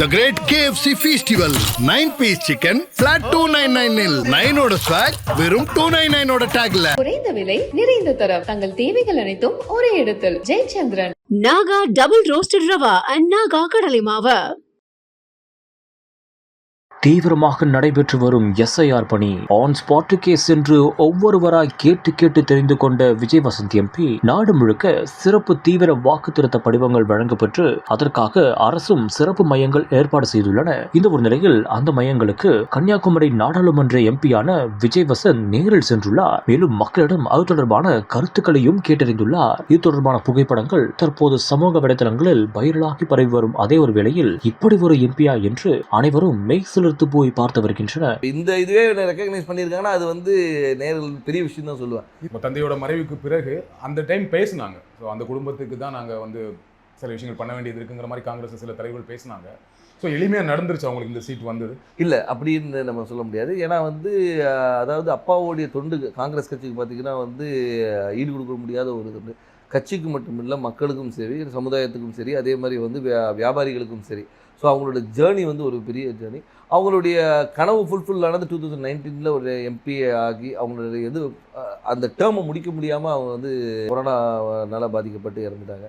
The great KFC festival nine piece chicken flat two nine nine நைனோட swag வெறும் two nine நைனோட டேக்ல குறைந்த விலை நிறைந்த தரம். தங்கள் தேவைகள் அனைத்தும் ஒரே இடத்தில். Jayachandran. Naga double roasted rava and Naga கடலை மாவு. தீவிரமாக நடைபெற்று வரும் எஸ்ஐஆர் பணி. ஆன் ஸ்பாட்டுக்கே சென்று ஒவ்வொருவராய் கேட்டு கேட்டு தெரிந்து கொண்ட விஜய் வசந்த் எம்பி நாடு முழுக்க சிறப்பு தீவிர வாக்கு திருத்த படிவங்கள் வழங்கப்பெற்று அதற்காக அரசும் சிறப்பு மையங்கள் ஏற்பாடு செய்துள்ளன. இந்த ஒரு நிலையில் அந்த மையங்களுக்கு கன்னியாகுமரி நாடாளுமன்ற எம்பியான விஜய் வசந்த் நேரில் சென்றுள்ளார். மேலும் மக்களிடம் அது தொடர்பான கருத்துக்களையும் கேட்டறிந்துள்ளார். இது தொடர்பான புகைப்படங்கள் தற்போது சமூக வலைதளங்களில் வைரலாகி பரவி வரும் அதே ஒரு வேளையில் இப்படி ஒரு எம்பியா என்று அனைவரும் மெய் சிலிர்த்து போய் பார்த்து வருகின்றனர் இந்த இதுவே ரெக்கக்னைஸ் பண்ணியிருக்காங்கன்னா அது வந்து நேரில் பெரிய விஷயம் தான் சொல்லுவேன். இப்போ தந்தையோட மறைவுக்கு பிறகு அந்த டைம் பேசுனாங்க. ஸோ அந்த குடும்பத்துக்கு தான் நாங்கள் வந்து சில விஷயங்கள் பண்ண வேண்டியது இருக்குங்கிற மாதிரி காங்கிரஸ் சில தலைவர்கள் பேசினாங்க. ஸோ எளிமையாக நடந்துருச்சு அவங்களுக்கு இந்த சீட் வந்தது. இல்லை அப்படின்னு நம்ம சொல்ல முடியாது. ஏன்னா வந்து அதாவது அப்பாவுடைய தொண்டு காங்கிரஸ் கட்சிக்கு பார்த்தீங்கன்னா வந்து ஈடு கொடுக்க முடியாத ஒரு தொண்டு. கட்சிக்கு மட்டும் இல்லை மக்களுக்கும் சரி சமுதாயத்துக்கும் சரி அதே மாதிரி வந்து வியா- வியாபாரிகளுக்கும் சரி. ஸோ அவங்களோட ஜேர்னி வந்து ஒரு பெரிய ஜேர்னி அவங்களுடைய கனவு ஃபுல்ஃபில் ஆனது டூ தௌசண்ட் நைன்டீனில் ஒரு எம்பி ஆகி அவங்களுடைய இது அந்த டேர்மை முடிக்க முடியாமல் அவங்க வந்து கொரோனாவால் பாதிக்கப்பட்டு இறந்துட்டாங்க.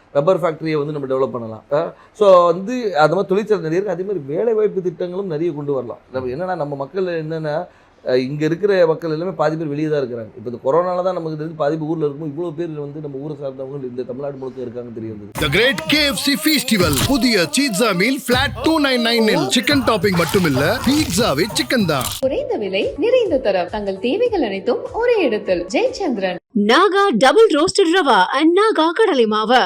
ரப்பர் ஃபேக்ட்ரியை வந்து நம்ம டெவலப் பண்ணலாம். ஸோ வந்து அது மாதிரி தொழிற்சாலை நிறைய இருக்குது அதே மாதிரி வேலை வாய்ப்பு திட்டங்களும் நிறைய கொண்டு வரலாம். நம்ம என்னன்னா நம்ம மக்கள் என்னென்னா இங்கே இருக்கிற மக்கள் எல்லாமே பாதி பேர் வெளியே தான் இருக்கிறாங்க. இப்போ இந்த கொரோனால தான் நமக்கு தெரிஞ்சு பாதி ஊரில் இருக்கும் இவ்வளோ பேர் வந்து நம்ம ஊரை சார்ந்தவங்க இந்த தமிழ்நாடு முழுக்க இருக்காங்க தெரிய வந்தது. த கிரேட் கேஎஃப்சி ஃபெஸ்டிவல் புதிய pizza meal flat two nine nine chicken topping மட்டும் இல்ல பீட்சாவே சிக்கன் தான். குறைந்த விலை நிறைந்த தரம். தங்கள் தேவைகள் அனைத்தும் ஒரே இடத்தில். Jayachandran. Naga double roasted rava and Naga கடலை மாவு.